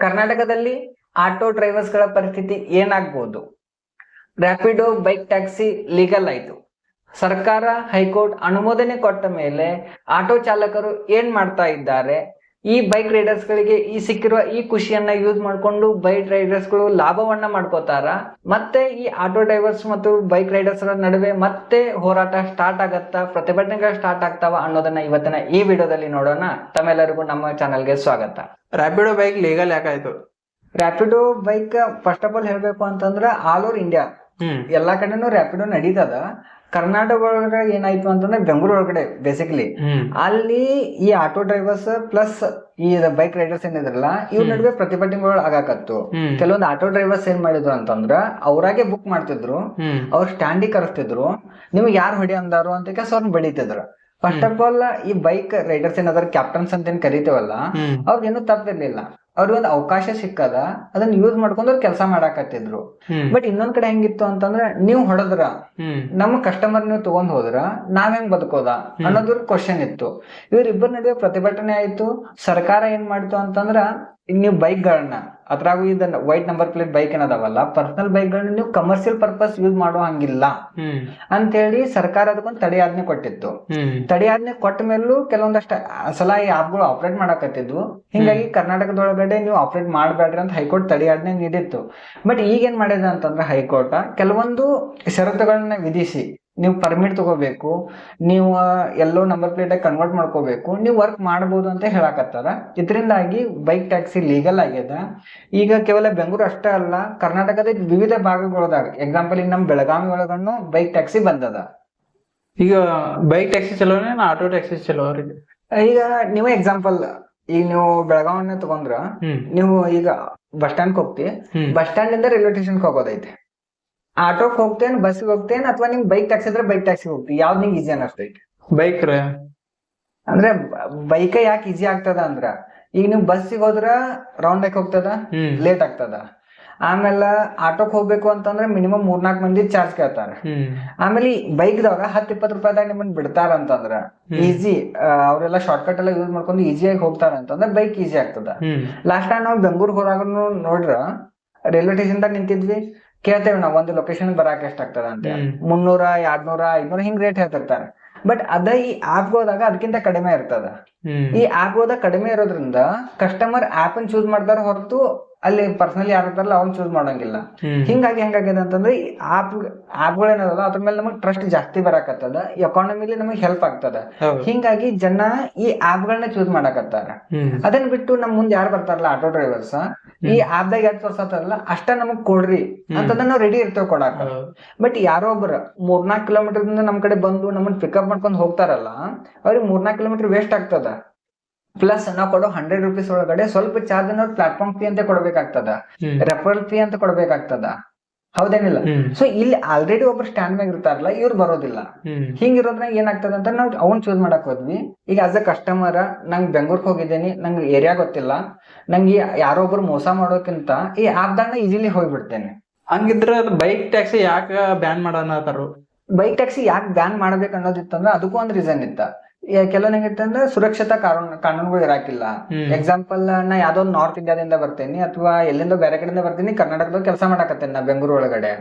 ಕರ್ನಾಟಕದಲ್ಲಿ ಆಟೋ ಡ್ರೈವರ್ಸ್ಗಳ ಪರಿಸ್ಥಿತಿ ಏನಾಗ್ಬೋದು? ರ್ಯಾಪಿಡೋ ಬೈಕ್ ಟ್ಯಾಕ್ಸಿ ಲೀಗಲ್ ಆಯ್ತು. ಸರ್ಕಾರ, ಹೈಕೋರ್ಟ್ ಅನುಮೋದನೆ ಕೊಟ್ಟ ಮೇಲೆ ಆಟೋ ಚಾಲಕರು ಏನ್ ಮಾಡ್ತಾ ಇದ್ದಾರೆ? ಈ ಬೈಕ್ ರೈಡರ್ಸ್ಗಳಿಗೆ ಈ ಸಿಕ್ಕಿರುವ ಈ ಖುಷಿಯನ್ನ ಯೂಸ್ ಮಾಡ್ಕೊಂಡು ಬೈಕ್ ರೈಡರ್ಸ್ಗಳು ಲಾಭವನ್ನ ಮಾಡ್ಕೋತಾರ. ಮತ್ತೆ ಈ ಆಟೋ ಡ್ರೈವರ್ಸ್ ಮತ್ತು ಬೈಕ್ ರೈಡರ್ಸ್ ನಡುವೆ ಮತ್ತೆ ಹೋರಾಟ ಸ್ಟಾರ್ಟ್ ಆಗತ್ತಾ ಪ್ರತಿಭಟನೆಗಳು ಸ್ಟಾರ್ಟ್ ಆಗ್ತಾವ ಅನ್ನೋದನ್ನ ಇವತ್ತಿನ ಈ ವಿಡಿಯೋದಲ್ಲಿ ನೋಡೋಣ. ತಮ್ಮೆಲ್ಲರಿಗೂ ನಮ್ಮ ಚಾನಲ್ಗೆ ಸ್ವಾಗತ. Rapido bike legal ಯಾಕಾಯ್ತು Rapido bike first of all ಹೇಳ್ಬೇಕು ಅಂತಂದ್ರ ಆಲ್ ಓವರ್ ಇಂಡಿಯಾ ಎಲ್ಲಾ ಕಡೆನೂ ರ್ಯಾಪಿಡೋ ನಡೀತದ. ಕರ್ನಾಟಕ ಒಳಗಡೆ ಏನಾಯ್ತು ಅಂತಂದ್ರೆ ಬೆಂಗಳೂರು ಒಳಗಡೆ ಬೇಸಿಕಲಿ ಅಲ್ಲಿ ಈ ಆಟೋ ಡ್ರೈವರ್ಸ್ ಪ್ಲಸ್ ಈ ಬೈಕ್ ರೈಡರ್ಸ್ ಏನಿದ್ರಲ್ಲ ಇವ್ರ ನಡುವೆ ಪ್ರತಿಭಟನೆಗಳು ಆಗಾಕತ್ತು. ಕೆಲವೊಂದು ಆಟೋ ಡ್ರೈವರ್ಸ್ ಏನ್ ಮಾಡಿದ್ರು ಅಂತಂದ್ರ ಅವರಾಗೆ ಬುಕ್ ಮಾಡ್ತಿದ್ರು ಅವ್ರ ಸ್ಟ್ಯಾಂಡಿಗೆ ಕರೆಸ್ತಿದ್ರು ನಿಮ್ಗೆ ಯಾರು ಹೊಡಿ ಅಂದಾರು? ಅಂತ ಕೆಸ ಅವ್ರನ್ನ ಬೆಳಿತಿದ್ರು. ಫಸ್ಟ್ ಆಫ್ ಆಲ್ ಈ ಬೈಕ್ ರೈಡರ್ಸ್ ಏನಾದ್ರು ಕ್ಯಾಪ್ಟನ್ಸ್ ಅಂತ ಏನ್ ಕರಿತೇವಲ್ಲ ಅವ್ರಿಗೇನು ತಪ್ಪಿರ್ಲಿಲ್ಲ. ಅವ್ರಿಗೆ ಒಂದು ಅವಕಾಶ ಸಿಕ್ಕದ ಅದನ್ನ ಯೂಸ್ ಮಾಡ್ಕೊಂಡು ಅವ್ರು ಕೆಲಸ ಮಾಡಾಕತ್ತಿದ್ರು. ಬಟ್ ಇನ್ನೊಂದ್ ಕಡೆ ಹೆಂಗಿತ್ತು ಅಂತಂದ್ರೆ ನೀವು ಹೊಡೆದ್ರ ನಮ್ಮ ಕಸ್ಟಮರ್ ನೀವು ತಗೊಂಡ್ ಹೋದ್ರ ನಾವ್ ಹೆಂಗ್ ಬದುಕೋದ ಅನ್ನೋದ್ರ ಕ್ವಶನ್ ಇತ್ತು. ಇವ್ರಿಬ್ಬರ ನಡುವೆ ಪ್ರತಿಭಟನೆ ಆಯ್ತು. ಸರ್ಕಾರ ಏನ್ ಮಾಡ್ತು ಅಂತಂದ್ರ ನೀವು ಬೈಕ್ ಗಳನ್ನ ಅದ್ರಾಗೂ ಇದನ್ನ ವೈಟ್ ನಂಬರ್ ಪ್ಲೇಟ್ ಬೈಕ್ ಏನದಾವಲ್ಲ ಪರ್ಸನಲ್ ಬೈಕ್ ಗಳನ್ನ ನೀವು ಕಮರ್ಷಿಯಲ್ ಪರ್ಪಸ್ ಯೂಸ್ ಮಾಡೋ ಹಂಗಿಲ್ಲ. ಅಂತ ಹೇಳಿ ಸರ್ಕಾರ ಅದಕ್ಕೊಂದು ತಡೆಯಾಜ್ಞೆ ಕೊಟ್ಟಿತ್ತು. ತಡೆಯಾಜ್ಞೆ ಕೊಟ್ಟ ಮೇಲೂ ಕೆಲವೊಂದಷ್ಟು ಸಲ ಈ ಆಪ್ಗಳು ಆಪರೇಟ್ ಮಾಡಾಕತ್ತಿದ್ವು. ಹಿಂಗಾಗಿ ಕರ್ನಾಟಕದೊಳಗಡೆ ನೀವು ಆಪರೇಟ್ ಮಾಡಬೇಡ್ರಿ ಅಂತ ಹೈಕೋರ್ಟ್ ತಡೆಯಾಜ್ಞೆ ನೀಡಿತ್ತು. ಬಟ್ ಈಗ ಏನ್ ಮಾಡಿದೆ ಅಂತಂದ್ರೆ ಹೈಕೋರ್ಟ್ ಕೆಲವೊಂದು ಷರತ್ತುಗಳನ್ನ ವಿಧಿಸಿ. ನೀವು ಪರ್ಮಿಟ್ ತಗೋಬೇಕು ನೀವು ಎಲ್ಲೋ ನಂಬರ್ ಪ್ಲೇಟ್ ಕನ್ವರ್ಟ್ ಮಾಡ್ಕೋಬೇಕು ನೀವು ವರ್ಕ್ ಮಾಡ್ಬೋದು ಅಂತ ಹೇಳಾಕತ್ತಾರ. ಇದರಿಂದಾಗಿ ಬೈಕ್ ಟ್ಯಾಕ್ಸಿ ಲೀಗಲ್ ಆಗ್ಯದ. ಈಗ ಕೇವಲ ಬೆಂಗಳೂರು ಅಷ್ಟೇ ಅಲ್ಲ ಕರ್ನಾಟಕದ ವಿವಿಧ ಭಾಗಗಳದಾಗ ಎಕ್ಸಾಂಪಲ್ ಈಗ ನಮ್ಮ ಬೆಳಗಾವಿ ಒಳಗನ್ನು ಬೈಕ್ ಟ್ಯಾಕ್ಸಿ ಬಂದದ. ಈಗ ಬೈಕ್ ಟ್ಯಾಕ್ಸಿ ಚಲೋನೇ ಆಟೋ ಟ್ಯಾಕ್ಸಿ ಚಲೋ ಅವ್ರಿಗೆ ಈಗ ನೀವು ಎಕ್ಸಾಂಪಲ್ ಈಗ ನೀವು ಬೆಳಗಾವನ್ನ ತಗೊಂಡ್ರ ನೀವು ಈಗ ಬಸ್ ಸ್ಟ್ಯಾಂಡ್ ಹೋಗ್ತಿ. ಬಸ್ ಸ್ಟ್ಯಾಂಡ್ ಇಂದ ರೈಲ್ವೆ ಸ್ಟೇಷನ್ ಹೋಗೋದೈತೆ. ಆಟೋಕ್ ಹೋಗ್ತೇನ್ ಬಸ್ ಹೋಗ್ತೇನ್ ಅಥವಾ ನಿಮ್ ಬೈಕ್ ಟ್ಯಾಕ್ಸಿ ಇದ್ರೆ ಬೈಕ್ ಟ್ಯಾಕ್ಸಿ ಹೋಗ್ತಿ? ಯಾವ್ದು ನಿಂಗೆ ಈಸಿ ಅನ್ನಿಸ್ತೈತಿ ಬೈಕ್ ರೀ? ಅಂದ್ರೆ ಬೈಕ್ ಯಾಕೆ ಈಸಿ ಆಗ್ತದ ಅಂದ್ರ ಈಗ ನೀವು ಬಸ್ಸಿಗೆ ಹೋದ್ರ ರೌಂಡ್ ಆಗಿ ಹೋಗ್ತದ? ಹ್ಮ್. ಲೇಟ್ ಆಗ್ತದ. ಆಮೇಲೆ ಆಟೋಕ್ ಹೋಗ್ಬೇಕು ಅಂತಂದ್ರೆ ಮಿನಿಮಮ್ ಮೂರ್ನಾಲ್ಕು ಮಂದಿ ಚಾರ್ಜ್ ಕೇಳ್ತಾರ. ಹ್ಮ್. ಆಮೇಲೆ ಬೈಕ್ದವ್ರ ಹತ್ತು ಇಪ್ಪತ್ತು ರೂಪಾಯಿದಾಗ ನಿಮ್ಮನ್ನ ಬಿಡ್ತಾರ ಅಂತಂದ್ರ ಈಜಿ ಈಸಿ ಅವರೆಲ್ಲ ಶಾರ್ಟ್ ಕಟ್ ಎಲ್ಲ ಯೂಸ್ ಮಾಡ್ಕೊಂಡು ಈಸಿಯಾಗಿ ಹೋಗ್ತಾರ ಅಂತಂದ್ರೆ ಬೈಕ್ ಈಸಿ ಆಗ್ತದ. ಹ್ಮ್. ಲಾಸ್ಟ್ ಟೈಮ್ ನಾವು ಬೆಂಗಳೂರು ಹೋದಾಗ ನೋಡ್ರ ರೈಲ್ವೆ ಸ್ಟೇಷನ್ ದಾಗ ನಿಂತಿದ್ವಿ. ಕೇಳ್ತೇವೆ ನಾವು ಒಂದು ಲೊಕೇಶನ್ ಬರಾಕ ಎಷ್ಟ ಆಗ್ತದ ಅಂತ. ಮುನ್ನೂರ ಎರಡ್ನೂರ ಐದ್ನೂರ ಹಿಂಗ್ ರೇಟ್ ಹೇಳ್ತಿರ್ತಾರೆ. ಬಟ್ ಅದ ಈ ಆಪ್ ಹೋದಾಗ ಅದಕ್ಕಿಂತ ಕಡಿಮೆ ಇರ್ತದ. ಈ ಆಪ್ ಹೋದಾಗ ಕಡಿಮೆ ಇರೋದ್ರಿಂದ ಕಸ್ಟಮರ್ ಆಪ್ ಚೂಸ್ ಮಾಡ್ತಾರ ಹೊರತು ಅಲ್ಲಿ ಪರ್ಸನಲಿ ಯಾರು ಇರ್ತಾರಲ್ಲ ಅವ್ನ್ ಚೂಸ್ ಮಾಡಂಗಿಲ್ಲ. ಹಿಂಗಾಗಿ ಹೆಂಗಾಗಿದೆ ಅಂತಂದ್ರೆ ಆಪ್ ಆಪ್ಗಳು ಏನದಲ್ಲ ಅದ್ರ ಮೇಲೆ ನಮಗೆ ಟ್ರಸ್ಟ್ ಜಾಸ್ತಿ ಬರಾಕತ್ತದ ಎಕಾನಮಿಲಿ ನಮಗೆ ಹೆಲ್ಪ್ ಆಗ್ತದ. ಹಿಂಗಾಗಿ ಜನ ಈ ಆಪ್ಗಳನ್ನ ಚೂಸ್ ಮಾಡಾಕತ್ತಾರ. ಅದನ್ನ ಬಿಟ್ಟು ನಮ್ ಮುಂದೆ ಯಾರು ಬರ್ತಾರಲ್ಲ ಆಟೋ ಡ್ರೈವರ್ಸ್ ಈ ಆಪ್ದಾಗ ಎಷ್ಟ್ ತೋರ್ಸತ್ತಾರಲ್ಲ ಅಷ್ಟ ನಮಗ್ ಕೊಡ್ರಿ ಅಂತಂದ್ರೆ ನಾವು ರೆಡಿ ಇರ್ತೇವೆ ಕೊಡಾಕ. ಬಟ್ ಯಾರೋ ಒಬ್ರು ಮೂರ್ನಾಲ್ಕು ಕಿಲೋಮೀಟರ್ ನಮ್ ಕಡೆ ಬಂದು ನಮ್ಮನ್ನ ಪಿಕಪ್ ಮಾಡ್ಕೊಂಡು ಹೋಗ್ತಾರಲ್ಲ ಅವ್ರಿಗೆ ಮೂರ್ನಾಲ್ಕು ಕಿಲೋಮೀಟರ್ ವೇಸ್ಟ್ ಆಗ್ತದ. ಪ್ಲಸ್ ನಾವು ಕೊಡೋ ಹಂಡ್ರೆಡ್ ರುಪೀಸ್ ಒಳಗಡೆ ಸ್ವಲ್ಪ ಚಾರ್ಜ್ ಅನ್ನೋದು ಪ್ಲಾಟ್ಫಾರ್ಮ್ ಫೀ ಅಂತ ಕೊಡ್ಬೇಕಾಗ್ತದ. ರೆಫರಲ್ ಫೀ ಅಂತ ಕೊಡ್ಬೇಕಾಗ್ತದ. ಹೌದೇನಿಲ್ಲ? ಸೊ ಇಲ್ಲಿ ಆಲ್ರೆಡಿ ಒಬ್ರು ಸ್ಟ್ಯಾಂಡ್ ಮ್ಯಾಗ ಇರ್ತಾರಲ್ಲ ಇವ್ರು ಬರೋದಿಲ್ಲ. ಹಿಂಗಿರೋದ್ರಾಗ ಏನಾಗ್ತದ ಅಂತ ನಾವು ಅವ್ನ್ ಚೂಸ್ ಮಾಡಕ್ ಹೋದ್ವಿ. ಈಗ ಆಸ್ ಅ ಕಸ್ಟಮರ್ ನಂಗ್ ಬೆಂಗ್ಳೂರ್ಗೆ ಹೋಗಿದ್ದೀನಿ ನಂಗೆ ಏರಿಯಾ ಗೊತ್ತಿಲ್ಲ. ನಂಗೆ ಯಾರೋ ಒಬ್ರು ಮೋಸ ಮಾಡೋಕ್ಕಿಂತ ಈ ಆಪ್ ಆಪ್ದಾಗ ಈಸಿಲಿ ಹೋಗ್ಬಿಡ್ತೇನೆ. ಹಂಗಿದ್ರ ಬೈಕ್ ಟ್ಯಾಕ್ಸಿ ಯಾಕೆ ಬ್ಯಾನ್ ಮಾಡೋಣ ಬೈಕ್ ಟ್ಯಾಕ್ಸಿ ಯಾಕೆ ಬ್ಯಾನ್ ಮಾಡ್ಬೇಕು ಅನ್ನೋದಿತ್ತಂದ್ರೆ ಅದಕ್ಕೂ ಒಂದ್ ರೀಸನ್ ಇತ್ತ. ಕೆಲವೊಂದ್ ಅಂದ್ರೆ ಸುರಕ್ಷತಾ ಕಾನೂನು ಕಾನೂನುಗಳು ಇರಾಕಿಲ್ಲ. ಎಕ್ಸಾಂಪಲ್ ನಾ ಯಾವ್ದೋ ಒಂದು ನಾರ್ತ್ ಇಂಡಿಯಾದಿಂದ ಬರ್ತೇನೆ ಅಥವಾ ಎಲ್ಲಿಂದ ಬೇರೆ ಕಡೆಯಿಂದ ಬರ್ತೀನಿ ಕರ್ನಾಟಕದಾಗ ಕೆಲಸ ಮಾಡಾಕತ್ತೇನೆ ನಾ ಬೆಂಗಳೂರು ಒಳಗಡೆ.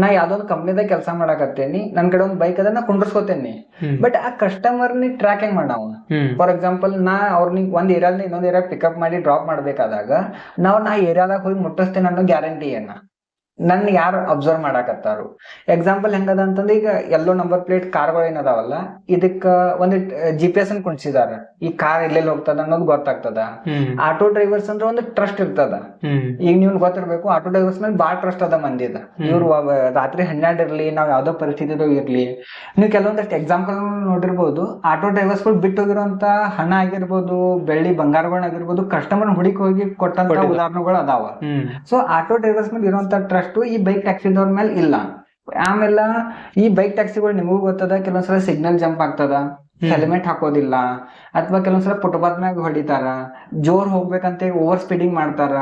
ನಾ ಯಾವ್ದೋ ಒಂದು ಕಂಪ್ನಿದಾಗ ಕೆಲಸ ಮಾಡಾಕತ್ತೇನಿ ನನ್ ಕಡೆ ಒಂದ್ ಬೈಕ್ ಅದನ್ನ ನಾ ಕುಂಡ್ರಸ್ಕೋತೇನಿ ಬಟ್ ಆ ಕಸ್ಟಮರ್ ನಿ ಟ್ರ್ಯಾಕ್ ಹೆಂಗ್ ಮಾಡ ನಾವು ಫಾರ್ ಎಕ್ಸಾಂಪಲ್ ನಾ ಅವ್ರನ್ನ ಒಂದ್ ಏರಿಯಾದ ಇನ್ನೊಂದ್ ಏರಿಯಾ ಪಿಕಪ್ ಮಾಡಿ ಡ್ರಾಪ್ ಮಾಡ್ಬೇಕಾದಾಗ ನಾವ್ ನಾ ಏರಿಯಾದಾಗ ಹೋಗಿ ಮುಟ್ಟಿಸ್ತೇನೆ ಅನ್ನೋ ಗ್ಯಾರಂಟಿ ಏನ? ನನ್ ಯಾರು ಅಬ್ಸರ್ವ್ ಮಾಡಾಕತ್ತಾರು. ಎಕ್ಸಾಂಪಲ್ ಹೆಂಗದ ಅಂತಂದ್ರೆ ಈಗ ಎಲ್ಲೋ ನಂಬರ್ ಪ್ಲೇಟ್ ಕಾರ್ಗಳು ಏನದಾವಲ್ಲ ಇದಕ್ಕ ಒಂದ್ ಜಿ ಪಿ ಎಸ್ ಅನ್ ಕುಣಿಸಿದಾರ ಈ ಕಾರ್ ಎಲ್ಲೆಲ್ಲಿ ಹೋಗ್ತದ ಅನ್ನೋದು ಗೊತ್ತಾಗ್ತದ. ಆಟೋ ಡ್ರೈವರ್ಸ್ ಅಂದ್ರೆ ಒಂದು ಟ್ರಸ್ಟ್ ಇರ್ತದ. ಈಗ ನೀವು ಗೊತ್ತಿರ್ಬೇಕು ಆಟೋ ಡ್ರೈವರ್ಸ್ ಮೇಲೆ ಬಾಳ ಟ್ರಸ್ಟ್ ಅದ ಮಂದಿದ. ಇವ್ರು ರಾತ್ರಿ ಹನ್ನೆರಡು ಇರ್ಲಿ ನಾವ್ ಯಾವ್ದೋ ಪರಿಸ್ಥಿತಿದಾಗ ಇರ್ಲಿ. ನೀವು ಕೆಲವೊಂದಷ್ಟು ಎಕ್ಸಾಂಪಲ್ ನೋಡಿರ್ಬೋದು ಆಟೋ ಡ್ರೈವರ್ಸ್ಗಳು ಬಿಟ್ಟು ಹೋಗಿರುವಂತ ಹಣ ಆಗಿರ್ಬೋದು ಬೆಳ್ಳಿ ಬಂಗಾರಗಳಾಗಿರ್ಬೋದು ಕಸ್ಟಮರ್ ಹುಡುಕಿ ಹೋಗಿ ಕೊಟ್ಟಂತ ಉದಾಹರಣೆಗಳು ಅದಾವ. ಸೊ ಆಟೋ ಡ್ರೈವರ್ಸ್ ಮೇಲೆ ಇರುವಂತ ಟ್ರಸ್ಟ್ ಈ ಬೈಕ್ ಟ್ಯಾಕ್ಸಿದವ್ರ ಮೇಲೆ ಇಲ್ಲ. ಆಮೇಲೆ ಈ ಬೈಕ್ ಟ್ಯಾಕ್ಸಿಗಳು ನಿಮಗೂ ಗೊತ್ತದ? ಕೆಲವೊಂದ್ಸಲ ಸಿಗ್ನಲ್ ಜಂಪ್ ಆಗ್ತದ. ಹೆಲ್ಮೆಟ್ ಹಾಕೋದಿಲ್ಲ. ಅಥವಾ ಕೆಲವೊಂದ್ಸಲ ಫುಟ್ಪಾತ್ ಮ್ಯಾಗ ಹೊಡಿತಾರ. ಜೋರ್ ಹೋಗ್ಬೇಕಂತ ಓವರ್ ಸ್ಪೀಡಿಂಗ್ ಮಾಡ್ತಾರ.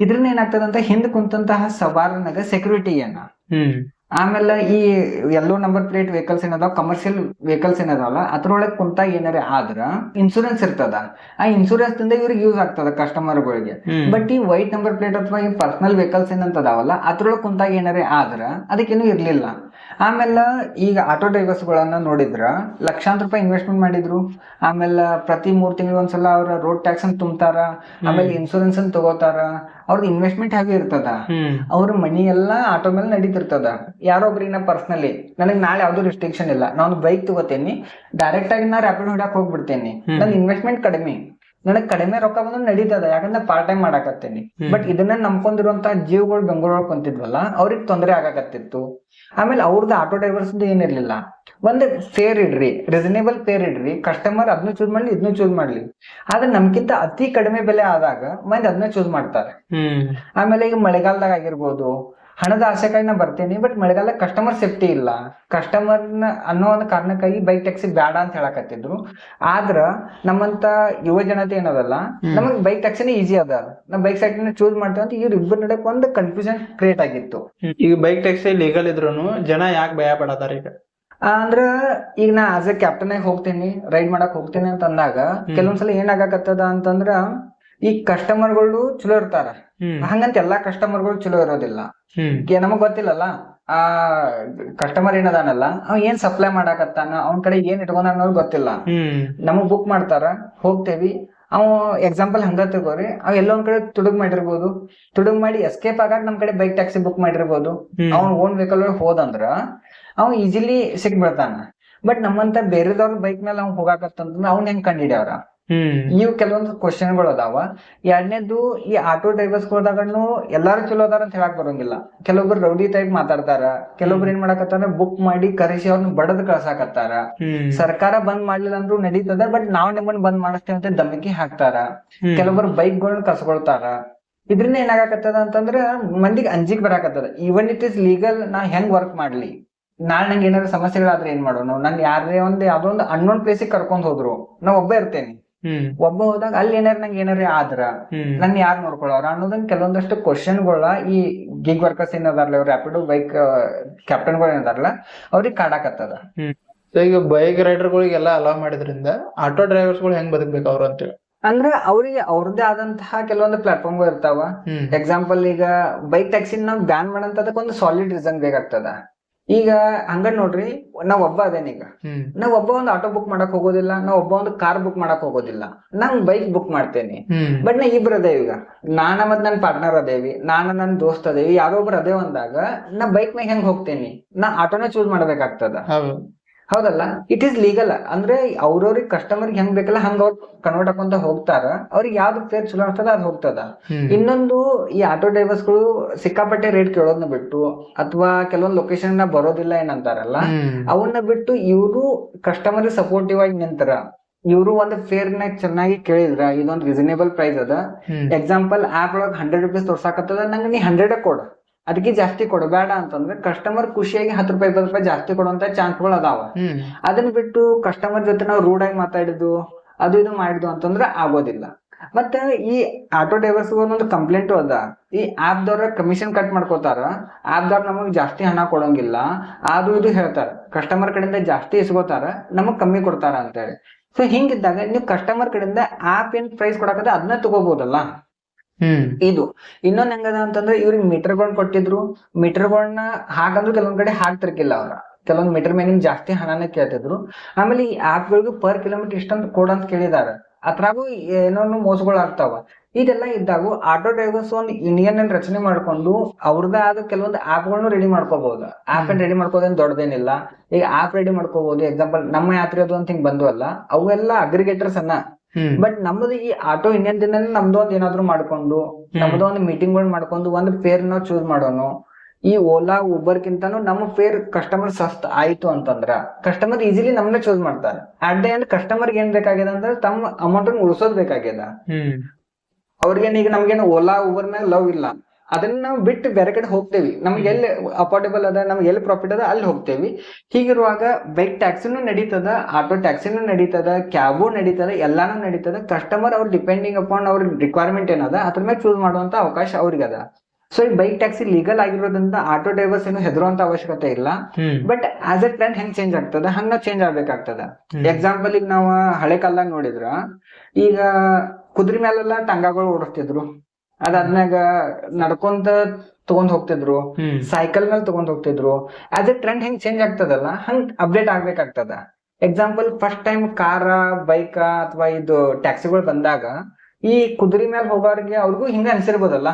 ಇದ್ರಿಂದ ಏನಾಗ್ತದ ಅಂತ ಹಿಂದ್ ಕುಂತಹ ಸವಾರನಾಗ ಸೆಕ್ಯೂರಿಟಿ ಏನ? ಆಮೇಲೆ ಈ ಎಲ್ಲೋ ನಂಬರ್ ಪ್ಲೇಟ್ ವೆಹಿಕಲ್ಸ್ ಏನದಾವ? ಕಮರ್ಷಿಯಲ್ ವೆಹಿಕಲ್ಸ್ ಏನದಾವಲ್ಲ? ಅದ್ರೊಳಗೆ ಕುಂತಾಗ ಏನಾರ ಆದ್ರ ಇನ್ಸೂರೆನ್ಸ್ ಇರ್ತದ. ಆ ಇನ್ಸೂರೆನ್ಸ್ ದಿಂದ ಇವ್ರಿಗೆ ಯೂಸ್ ಆಗ್ತದ ಕಸ್ಟಮರ್ಗಳಿಗೆ. ಬಟ್ ಈ ವೈಟ್ ನಂಬರ್ ಪ್ಲೇಟ್ ಅಥವಾ ಈ ಪರ್ಸನಲ್ ವೆಹಿಕಲ್ಸ್ ಏನಂತದಾವಲ್ಲ ಅದ್ರೊಳಗೆ ಕುಂತಾಗ ಏನಾರ ಆದ್ರ ಅದಕ್ಕೇನು ಇರ್ಲಿಲ್ಲ. ಆಮೇಲೆ ಈಗ ಆಟೋ ಡ್ರೈವರ್ಸ್ ಗಳನ್ನ ನೋಡಿದ್ರ ಲಕ್ಷಾಂತರ ರೂಪಾಯಿ ಇನ್ವೆಸ್ಟ್ಮೆಂಟ್ ಮಾಡಿದ್ರು. ಆಮೇಲೆ ಪ್ರತಿ ಮೂರ್ ತಿಂಗಳು ಒಂದ್ಸಲ ಅವ್ರ ರೋಡ್ ಟ್ಯಾಕ್ಸ್ ಅಂತ ತುಂಬ್ತಾರ ಆಮೇಲೆ ಇನ್ಶೂರೆನ್ಸ್ ಅಂತ ತಗೋತಾರ. ಅವ್ರದ್ದು ಇನ್ವೆಸ್ಟ್ಮೆಂಟ್ ಹಾಗೆ ಇರ್ತದ. ಅವ್ರ ಮನಿ ಎಲ್ಲ ಆಟೋ ಮೇಲೆ ನಡೀತಿರ್ತದ. ಯಾರೊಬ್ರಿಗೆ ನಾ ಪರ್ಸನಲಿ ನನಗೆ ನಾಳೆ ಯಾವ್ದು ರಿಸ್ಟ್ರಿಕ್ಷನ್ ಇಲ್ಲ. ನಾನು ಬೈಕ್ ತಗೋತೇನಿ ಡೈರೆಕ್ಟ್ ಆಗಿ ನಾ ರ್ಯಾಪಿಡ್ ಹೊಡಕ್ ಹೋಗ್ಬಿಡ್ತೇನೆ. ನನ್ನ ಇನ್ವೆಸ್ಟ್ಮೆಂಟ್ ಕಡಿಮೆ. ನನಗೆ ಕಡಿಮೆ ರೊಕ್ಕ ಬಂದ್ರೆ ನಡೀತದ ಯಾಕಂದ್ರೆ ಪಾರ್ಟ್ ಟೈಮ್ ಮಾಡಾಕತ್ತೇನಿ. ಬಟ್ ಇದನ್ನ ನಂಬ್ಕೊಂಡಿರುವಂತಹ ಜೀವಗಳು ಬೆಂಗಳೂರೊಳಗೆ ಕುಂತಿದ್ವಲ್ಲ ಅವ್ರಿಗೆ ತೊಂದರೆ ಆಗಾಕತ್ತಿತ್ತು. ಆಮೇಲೆ ಅವ್ರದ್ದು ಆಟೋ ಡ್ರೈವರ್ಸ್ ಏನಿರ್ಲಿಲ್ಲ ಒಂದು ಫೇರ್ ಇಡ್ರಿ ರೀಸನೇಬಲ್ ಫೇರ್ ಇಡ್ರಿ ಕಸ್ಟಮರ್ ಅದನ್ನ ಚೂಸ್ ಮಾಡ್ಲಿ ಇದನ್ನ ಚೂಸ್ ಮಾಡ್ಲಿ. ಆದ್ರೆ ನಮ್ಕಿಂತ ಅತಿ ಕಡಿಮೆ ಬೆಲೆ ಆದಾಗ ಮಂದಿ ಅದನ್ನ ಚೂಸ್ ಮಾಡ್ತಾರೆ. ಆಮೇಲೆ ಈಗ ಮಳೆಗಾಲದಾಗ ಆಗಿರ್ಬೋದು ಹಣದ ಆಸೆಕಾಗಿ ನಾ ಬರ್ತೀನಿ ಬಟ್ ಮಳೆಗಾಲ ಕಸ್ಟಮರ್ ಸೇಫ್ಟಿ ಇಲ್ಲ. ಕಸ್ಟಮರ್ನ ಅನ್ನೋ ಒಂದು ಕಾರಣಕ್ಕಾಗಿ ಬೈಕ್ ಟ್ಯಾಕ್ಸಿ ಬೇಡ ಅಂತ ಹೇಳಕತ್ತಿದ್ರು. ಆದ್ರ ನಮ್ಮಂತ ಯುವ ಜನತೆ ಏನದಲ್ಲ ನಮಗ್ ಬೈಕ್ ಟ್ಯಾಕ್ಸಿನೇ ಈಸಿ ಅದ. ನಾ ಬೈಕ್ ಟ್ಯಾಕ್ಸಿನ ಚೂಸ್ ಮಾಡ್ತೇವೆ ಅಂತ ಇವ್ರ ಇಬ್ಬರು ನಡಕ್ ಒಂದು ಕನ್ಫ್ಯೂಷನ್ ಕ್ರಿಯೇಟ್ ಆಗಿತ್ತು. ಈಗ ಬೈಕ್ ಟ್ಯಾಕ್ಸಿ ಲೀಗಲ್ ಇದ್ರು ಜನ ಯಾಕೆ ಭಯ ಪಡತಾರ ಈಗ? ಅಂದ್ರ ಈಗ ನಾ ಆಸ್ ಎ ಕ್ಯಾಪ್ಟನ್ ಆಗಿ ಹೋಗ್ತೀನಿ ರೈಡ್ ಮಾಡಕ್ ಹೋಗ್ತೀನಿ ಅಂತ ಅಂದಾಗ ಕೆಲವೊಂದ್ಸಲ ಏನಾಗಕತ್ತದ ಅಂತಂದ್ರ ಈ ಕಸ್ಟಮರ್ಗಳು ಚಲೋ ಇರ್ತಾರ. ಹಂಗಂತ ಎಲ್ಲಾ ಕಸ್ಟಮರ್ಗಳು ಚಲೋ ಇರೋದಿಲ್ಲ. ನಮಗ್ ಗೊತ್ತಿಲ್ಲಲ್ಲ ಆ ಕಸ್ಟಮರ್ ಏನದಾನಲ್ಲ ಅವ್ ಏನ್ ಸಪ್ಲೈ ಮಾಡಾಕತ್ತಾನ ಅವ್ನ ಕಡೆ ಏನ್ ಇಟ್ಕೊಂಡ ಅನ್ನೋದು ಗೊತ್ತಿಲ್ಲ. ನಮಗ್ ಬುಕ್ ಮಾಡ್ತಾರ ಹೋಗ್ತೇವಿ. ಅವ ಎಕ್ಸಾಂಪಲ್ ಹಂಗ ತಗೋರಿ ಅವ್ ಎಲ್ಲೋ ಒಂದ್ ಕಡೆ ತುಡುಗ್ ಮಾಡಿರ್ಬೋದು. ತುಡುಗ್ ಮಾಡಿ ಎಸ್ಕೇಪ್ ಆಗಾಕ್ ನಮ್ ಕಡೆ ಬೈಕ್ ಟ್ಯಾಕ್ಸಿ ಬುಕ್ ಮಾಡಿರ್ಬೋದು. ಅವ್ನ್ ಓನ್ ವೆಹಿಕಲ್ ಹೋದಂದ್ರ ಅವ್ ಈಸಿಲಿ ಸಿಕ್ಬಿಡ್ತಾನ ಬಟ್ ನಮ್ಮಂತ ಬೇರೆದವ್ರ ಬೈಕ್ ಮೇಲೆ ಅವ್ನ್ ಹೋಗಾಕತ್ತಂದ್ರ ಅವ್ನ ಹೆಂಗ್ ಕಂಡಿಡ್ಯಾವ್ರ? ಇವು ಕೆಲವೊಂದು ಕ್ವಶನ್ಗಳು ಅದಾವ. ಎರಡನೇದು ಈ ಆಟೋ ಡ್ರೈವರ್ಸ್ ಹೋದಾಗನು ಎಲ್ಲಾರು ಚಲೋ ಅದಾರ ಅಂತ ಹೇಳಕ್ ಬರೋಂಗಿಲ್ಲ. ಕೆಲವೊಬ್ರು ರೌಡಿ ಟೈಪ್ ಮಾತಾಡ್ತಾರ. ಕೆಲವೊಬ್ರು ಏನ್ ಮಾಡಕತ್ತಾರ? ಬುಕ್ ಮಾಡಿ ಕರೆಸಿ ಅವ್ರನ್ನ ಬಡದ್ ಕಳಸಾಕತ್ತಾರ. ಸರ್ಕಾರ ಬಂದ್ ಮಾಡ್ಲಿಲ್ಲ ಅಂದ್ರೂ ನಡೀತದ ಬಟ್ ನಾವ್ ನಿಮ್ಮನ್ನ ಬಂದ್ ಮಾಡಿಸ್ತೇವೆ ಅಂತ ಧಮಕಿ ಹಾಕ್ತಾರ. ಕೆಲವೊಬ್ರು ಬೈಕ್ ಗಳನ್ನ ಕಸ್ಕೊಳ್ತಾರ. ಇದ್ರಿಂದ ಏನಾಗಕತ್ತದ ಅಂತಂದ್ರ ಮಂದಿಗೆ ಅಂಜಿಕ್ ಬರಾಕತ್ತದ. ಈವನ್ ಇಟ್ ಇಸ್ ಲೀಗಲ್ ನಾ ಹೆಂಗ್ ವರ್ಕ್ ಮಾಡ್ಲಿ? ನಾಳೆ ನಂಗೆ ಏನಾದ್ರು ಸಮಸ್ಯೆಗಳಾದ್ರೆ ಏನ್ ಮಾಡೋಣ ನನ್ ಯಾರೇ ಒಂದ್ ಯಾವ್ದೋ ಒಂದು ಅನ್ನೋನ್ ಪ್ಲೇಸಿಗೆ ಕರ್ಕೊಂಡ್ ಹೋದ್ರು. ನಾ ಒಬ್ಬ ಇರ್ತೇನೆ. ಒಬ್ಬ ಹೋದಾಗ ಅಲ್ಲಿ ಏನಾರ ನಂಗೆ ಏನಾರ ಆದ್ರ ನನ್ನ ನನ್ ಯಾರು ನೋಡ್ಕೊಳ್ಳೋರ ಅನ್ನೋದನ್ನ ಕೆಲವೊಂದಷ್ಟು ಕ್ವಶನ್ಗಳ ಈ ಗಿಗ್ ವರ್ಕರ್ಸ್ ಏನದಾರ್ಲ ರ್ಯಾಪಿಡ್ ಬೈಕ್ ಕ್ಯಾಪ್ಟನ್ಗಳು ಏನದಾರಲ್ಲ ಅವ್ರಿಗೆ ಕಾಡಾಕತ್ತದ. ಈಗ ಬೈಕ್ ರೈಡರ್ ಗಳಿಗೆಲ್ಲ ಅಲೋ ಮಾಡಿದ್ರಿಂದ ಆಟೋ ಡ್ರೈವರ್ಸ್ಗಳು ಹೆಂಗ್ ಬದುಕ್ಬೇಕು ಅವ್ರು ಅಂತೇಳಿ ಅಂದ್ರೆ ಅವ್ರಿಗೆ ಅವ್ರದ್ದೇ ಆದಂತಹ ಕೆಲವೊಂದು ಪ್ಲಾಟ್ಫಾರ್ಮ್ ಇರ್ತಾವ. ಎಕ್ಸಾಂಪಲ್ ಈಗ ಬೈಕ್ ಟ್ಯಾಕ್ಸಿ ನಾವ್ ಬ್ಯಾನ್ ಮಾಡಂತದಕ್ಕೆ ಒಂದು ಸಾಲಿಡ್ ರೀಸನ್ ಬೇಕಾಗ್ತದ. ಈಗ ಹಂಗ ನೋಡ್ರಿ ನಾವ್ ಒಬ್ಬ ಅದೇನೀಗ ಈಗ? ನಾವ್ ಒಬ್ಬ ಒಂದು ಆಟೋ ಬುಕ್ ಮಾಡಕ್ ಹೋಗೋದಿಲ್ಲ ನಾವ್ ಒಬ್ಬ ಒಂದು ಕಾರ್ ಬುಕ್ ಮಾಡಕ್ ಹೋಗೋದಿಲ್ಲ. ನಂಗ್ ಬೈಕ್ ಬುಕ್ ಮಾಡ್ತೇನೆ. ಬಟ್ ನಾ ಇಬ್ರು ಅದೇವಿ ಈಗ. ನಾನ ಮತ್ ನನ್ ಪಾರ್ಟ್ನರ್ ಅದೇವಿ ನಾನು ನನ್ ದೋಸ್ತ್ ಅದೇವಿ ಯಾರೋ ಒಬ್ರು ಅದೇವ್ ಅಂದಾಗ ನಾ ಬೈಕ್ ನಾಗ ಹೆಂಗ್ ಹೋಗ್ತೇನಿ? ನಾ ಆಟೋನೇ ಚೂಸ್ ಮಾಡ್ಬೇಕಾಗ್ತದ. ಹೌದಲ್ಲ? ಇಟ್ ಈಸ್ ಲೀಗಲ್ ಅಂದ್ರೆ ಅವ್ರವ್ರಿಗೆ ಕಸ್ಟಮರ್ಗೆ ಹೆಂಗ್ ಬೇಕಲ್ಲ ಹಂಗ ಅವ್ರು ಕನ್ವರ್ಟ್ ಹಾಕೊಂತ ಹೋಗ್ತಾರ. ಅವ್ರಿಗೆ ಯಾವ್ದು ಫೇರ್ ಚಲೋ ಅನ್ಸ್ತದ ಅದ್ ಹೋಗ್ತದ. ಇನ್ನೊಂದು ಈ ಆಟೋ ಡ್ರೈವರ್ಸ್ಗಳು ಸಿಕ್ಕಾಪಟ್ಟೆ ರೇಟ್ ಕೇಳೋದನ್ನ ಬಿಟ್ಟು ಅಥವಾ ಕೆಲವೊಂದು ಲೊಕೇಶನ್ನ ಬರೋದಿಲ್ಲ ಏನಂತಾರಲ್ಲ ಅವನ್ನ ಬಿಟ್ಟು ಇವರು ಕಸ್ಟಮರ್ ಸಪೋರ್ಟಿವ್ ಆಗಿ ನಿಂತಾರ ಇವರು ಒಂದು ಫೇರ್ನ ಚೆನ್ನಾಗಿ ಕೇಳಿದ್ರ ಇದೊಂದು ರೀಸನೇಬಲ್ ಪ್ರೈಸ್ ಅದ. ಎಕ್ಸಾಂಪಲ್ ಆಪ್ ಒಳಗ್ ಹಂಡ್ರೆಡ್ ರುಪೀಸ್ ತೋರ್ಸಾಕತ್ತದ ನಂಗೆ ನೀ ಹಂಡ್ರೆಡ್ ಕೊಡ. ಅದಕ್ಕೆ ಜಾಸ್ತಿ ಕೊಡಬೇಡ ಅಂತಂದ್ರೆ ಕಸ್ಟಮರ್ ಖುಷಿಯಾಗಿ ಹತ್ತು ರೂಪಾಯಿ ಇಪ್ಪತ್ತು ರೂಪಾಯಿ ಜಾಸ್ತಿ ಕೊಡುವಂತ ಚಾನ್ಸ್ಗಳು ಅದಾವ. ಅದನ್ನ ಬಿಟ್ಟು ಕಸ್ಟಮರ್ ಜೊತೆ ನಾವು ರೂಡ್ ಆಗಿ ಮಾತಾಡಿದ್ದು ಅದು ಇದು ಮಾಡಿದ್ದು ಅಂತಂದ್ರೆ ಆಗೋದಿಲ್ಲ. ಮತ್ತೆ ಈ ಆಟೋ ಡ್ರೈವರ್ಸ್ ಒಂದೊಂದು ಕಂಪ್ಲೇಂಟ್ ಅದ. ಈ ಆಪ್ ದವ್ರ ಕಮಿಷನ್ ಕಟ್ ಮಾಡ್ಕೋತಾರ. ಆಪ್ ದವ್ರ ನಮಗ್ ಜಾಸ್ತಿ ಹಣ ಕೊಡೋಂಗಿಲ್ಲ. ಅದು ಇದು ಹೇಳ್ತಾರ. ಕಸ್ಟಮರ್ ಕಡೆಯಿಂದ ಜಾಸ್ತಿ ಇಸ್ಕೋತಾರ ನಮಗ್ ಕಮ್ಮಿ ಕೊಡ್ತಾರ ಅಂತೇಳಿ. ಸೊ ಹಿಂಗಿದ್ದಾಗ ನೀವು ಕಸ್ಟಮರ್ ಕಡೆಯಿಂದ ಆಪ್ ಏನ್ ಪ್ರೈಸ್ ಕೊಡಕದ ಅದನ್ನ ತಗೋಬಹುದಲ್ಲ ಇದು. ಇನ್ನೊಂದ್ ಹೆಂಗದ ಅಂತಂದ್ರೆ ಇವ್ರಿಗೆ ಮೀಟರ್ಗಳನ್ನ ಕೊಟ್ಟಿದ್ರು. ಮೀಟರ್ಗಳನ್ನ ಹಾಗಂದ್ರು ಕೆಲವೊಂದ್ ಕಡೆ ಹಾಕ್ತಿರ್ಕಿಲ್ಲ ಅವ್ರ. ಕೆಲವೊಂದ್ ಮೀಟರ್ ಮೇಲಿನ ಜಾಸ್ತಿ ಹಣನ ಕೇಳ್ತಿದ್ರು. ಆಮೇಲೆ ಈ ಆಪ್ಗಳಿಗೂ ಪರ್ ಕಿಲೋಮೀಟರ್ ಇಷ್ಟಂತ ಕೊಡಂತ ಅಂತ ಕೇಳಿದಾರ. ಅದ್ರಾಗೂ ಏನೋ ಮೋಸಗಳು ಆಗ್ತಾವ. ಇದೆಲ್ಲ ಇದ್ದಾಗ ಆಟೋ ಡ್ರೈವರ್ಸ್ ಒಂದು ಇಂಡಿಯನ್ ಅನ್ನ ರಚನೆ ಮಾಡ್ಕೊಂಡು ಅವ್ರದ ಆದ ಕೆಲವೊಂದು ಆಪ್ಗಳನ್ನು ರೆಡಿ ಮಾಡ್ಕೋಬಹುದು ಆಪ್ ರೆಡಿ ಮಾಡ್ಕೋದೇನ್ ದೊಡ್ಡದೇನಿಲ್ಲ. ಈಗ ಆಪ್ ರೆಡಿ ಮಾಡ್ಕೋಬಹುದು ಎಕ್ಸಾಂಪಲ್ ನಮ್ಮ ಯಾತ್ರೆ ಅದು ಅಂತ ಹಿಂಗ್ ಅಲ್ಲ ಅವೆಲ್ಲ ಅಗ್ರಿಗೇಟರ್ಸ್ ಅನ್ನ. ಬಟ್ ನಮ್ದು ಈ ಆಟೋ ಇಂಡಿಯನ್ ದಿನ ನಮ್ದು ಒಂದ್ ಏನಾದ್ರು ಮಾಡ್ಕೊಂಡು ನಮ್ದು ಒಂದು ಮೀಟಿಂಗ್ ಮಾಡ್ಕೊಂಡು ಒಂದು ಫೇರ್ ನಾವು ಚೂಸ್ ಮಾಡೋನು. ಈ ಓಲಾ ಉಬರ್ ಕಿಂತಾನು ನಮ್ಮ ಫೇರ್ ಕಸ್ಟಮರ್ ಸಸ್ತ ಆಯ್ತು ಅಂತಂದ್ರ ಕಸ್ಟಮರ್ ಈಸಿಲಿ ನಮ್ನ ಚೂಸ್ ಮಾಡ್ತಾರೆ. ಅಟ್ ದ ಎಂಡ್ ಕಸ್ಟಮರ್ ಏನ್ ಬೇಕಾಗ್ಯದ ಅಂದ್ರೆ ತಮ್ಮ ಅಮೌಂಟ್ ಉಳಿಸೋದ್ ಬೇಕಾಗ್ಯದ. ಅವ್ರಿಗೇನ್ ಈಗ ನಮ್ಗೇನು ಓಲಾ ಉಬರ್ ಮ್ಯಾಗ ಲವ್ ಇಲ್ಲ. ಅದನ್ನ ನಾವು ಬಿಟ್ಟು ಬೇರೆ ಕಡೆ ಹೋಗ್ತೇವಿ. ನಮ್ಗೆ ಎಲ್ಲಿ ಅಫೋರ್ಡೆಬಲ್ ಅದ ನಮ್ಗೆ ಎಲ್ಲಿ ಪ್ರಾಫಿಟ್ ಅದ ಅಲ್ಲಿ ಹೋಗ್ತೇವಿ. ಹೀಗಿರುವಾಗ ಬೈಕ್ ಟ್ಯಾಕ್ಸಿನೂ ನಡೀತದ ಆಟೋ ಟ್ಯಾಕ್ಸಿನೂ ನಡೀತದ ಕ್ಯಾಬು ನಡೀತದ ಎಲ್ಲಾನು ನಡೀತದ. ಕಸ್ಟಮರ್ ಅವ್ರು ಡಿಪೆಂಡಿಂಗ್ ಅಪಾನ್ ಅವ್ರ ರಿಕ್ವೈರ್ಮೆಂಟ್ ಏನದ ಅದ್ರ ಮೇಲೆ ಚೂಸ್ ಮಾಡುವಂತ ಅವಕಾಶ ಅವ್ರಿಗೆ ಅದ. ಸೊ ಈ ಬೈಕ್ ಟ್ಯಾಕ್ಸಿ ಲೀಗಲ್ ಆಗಿರೋದ್ರಿಂದ ಆಟೋ ಡ್ರೈವರ್ಸ್ ಏನು ಹೆದರುವಂತ ಅವಶ್ಯಕತೆ ಇಲ್ಲ. ಬಟ್ ಆಸ್ ಎ ಟ್ರೆಂಡ್ ಹೆಂಗ್ ಚೇಂಜ್ ಆಗ್ತದ ಹಂಗ ಚೇಂಜ್ ಆಗ್ಬೇಕಾಗ್ತದ. ಎಕ್ಸಾಂಪಲ್ ಈಗ ನಾವು ಹಳೆ ಕಾಲದಾಗ ನೋಡಿದ್ರ ಈಗ ಕುದುರೆ ಮೇಲೆಲ್ಲ ಟಂಗಾಗಳು ಓಡಿಸ್ತಿದ್ರು. ಅದಾದ್ಮ್ಯಾಗ ನಡ್ಕೊಂತ ತಗೊಂಡ್ ಹೋಗ್ತಿದ್ರು. ಸೈಕಲ್ ಮೇಲೆ ತಗೊಂಡ್ ಹೋಗ್ತಿದ್ರು. ಆಸ್ ಎ ಟ್ರೆಂಡ್ ಹೆಂಗ್ ಚೇಂಜ್ ಆಗ್ತದಲ್ಲ ಹಂಗ್ update ಆಗ್ಬೇಕಾಗ್ತದ. Example first time car bike ಅಥವಾ ಇದು ಟ್ಯಾಕ್ಸಿಗಳು ಬಂದಾಗ ಈ ಕುದುರೆ ಮೇಲೆ ಹೋಗೋರಿಗೆ ಅವ್ರಿಗೂ ಹಿಂಗ ಅನ್ಸಿರ್ಬೋದಲ್ಲ.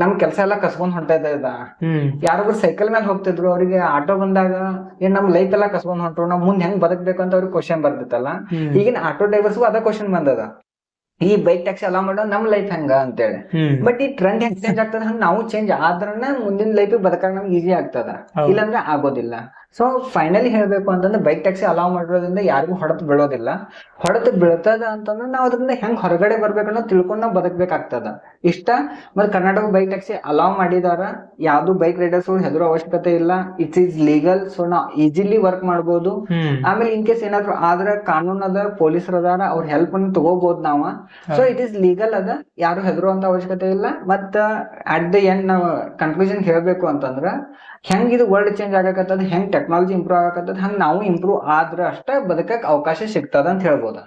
ನಮ್ ಕೆಲಸ ಎಲ್ಲ ಕಸ್ಕೊಂಡ್ ಹೊಂಟದ ಇದ ಯಾರೊಬ್ರು ಸೈಕಲ್ ಮೇಲೆ ಹೋಗ್ತಿದ್ರು ಅವ್ರಿಗೆ ಆಟೋ ಬಂದಾಗ ಏನ್ ನಮ್ ಲೈಫ್ ಎಲ್ಲ ಕಸ್ಕೊಂಡ್ ಹೊಂಟ್ರು ನಾವ್ ಮುಂದ್ ಹೆಂಗ್ ಬದುಕ್ಬೇಕು ಅಂತ ಅವ್ರಿಗೆ ಕ್ವಶನ್ ಬರ್ತಿತ್ತಲ್ಲ. ಈಗಿನ ಆಟೋ ಡ್ರೈವರ್ಸ್ಗೂ ಅದ ಕ್ವಶನ್ ಬಂದದ. ಈ ಬೈಕ್ ಟ್ಯಾಕ್ಸಿ ಅಲಾ ಮಾಡೋ ನಮ್ ಲೈಫ್ ಹೆಂಗ ಅಂತೇಳಿ. ಬಟ್ ಈ ಟ್ರೆಂಡ್ ಹೆಂಗ್ ಚೇಂಜ್ ಆಗ್ತದ ಹಂಗ ನಾವು ಚೇಂಜ್ ಆದ್ರನ ಮುಂದಿನ ಲೈಫ್ ಬದಕಾಗ ನಮ್ಗೆ ಈಸಿ ಆಗ್ತದ. ಇಲ್ಲಾಂದ್ರೆ ಆಗೋದಿಲ್ಲ. ಸೊ ಫೈನಲಿ ಹೇಳಬೇಕು ಅಂತಂದ್ರೆ ಬೈಕ್ ಟ್ಯಾಕ್ಸಿ ಅಲಾವ್ ಮಾಡಿರೋದ್ರಿಂದ ಯಾರಿಗೂ ಹೊಡೆತು ಬೀಳೋದಿಲ್ಲ. ಹೊಡೆತು ಬೀಳ್ತದ ಅಂತಂದ್ರೆ ನಾವು ಅದರಿಂದ ಹೆಂಗ್ ಹೊರಗಡೆ ಬರ್ಬೇಕು ಅನ್ನೋ ತಿಳ್ಕೊಂಡು ನಾವು ಬದುಕಬೇಕಾಗ್ತದ. ಇಷ್ಟ? ಮತ್ತೆ ಕರ್ನಾಟಕ ಬೈಕ್ ಟ್ಯಾಕ್ಸಿ ಅಲಾವ್ ಮಾಡಿದಾರ ಯಾವುದು ಬೈಕ್ ರೈಡರ್ಸ್ ಹೆದರೋ ಅವಶ್ಯಕತೆ ಇಲ್ಲ. ಇಟ್ಸ್ ಈಸ್ ಲೀಗಲ್ ಸೊ ನಾವು ಈಸಿಲಿ ವರ್ಕ್ ಮಾಡ್ಬೋದು. ಆಮೇಲೆ ಇನ್ ಕೇಸ್ ಏನಾದ್ರು ಆದ್ರೆ ಕಾನೂನು ಅದ ಪೊಲೀಸರು ಅದಾರ ಅವ್ರ ಹೆಲ್ಪ್ ಅನ್ನು ತಗೋಬಹುದು ನಾವ. ಸೊ ಇಟ್ ಈಸ್ ಲೀಗಲ್ ಅದ ಯಾರು ಹೆದರುವಂತ ಅವಶ್ಯಕತೆ ಇಲ್ಲ. ಮತ್ತ ಅಟ್ ದ ಎಂಡ್ ನಾವು ಕನ್ಕ್ಲೂಷನ್ ಹೇಳ್ಬೇಕು ಅಂತಂದ್ರ ಹೆಂಗ್ ಇದು ವರ್ಲ್ಡ್ ಚೇಂಜ್ ಆಗಕತ್ತದ, ಹೆಂಗ್ ಟೆಕ್ನಾಲಜಿ ಇಂಪ್ರೂವ್ ಆಗಕತ್ತದ, ಹಂಗ್ ನಾವು ಇಂಪ್ರೂವ್ ಆದ್ರ ಅಷ್ಟ ಬದುಕಕ್ಕೆ ಅವಕಾಶ ಸಿಗ್ತದ ಅಂತ ಹೇಳ್ಬೋದು.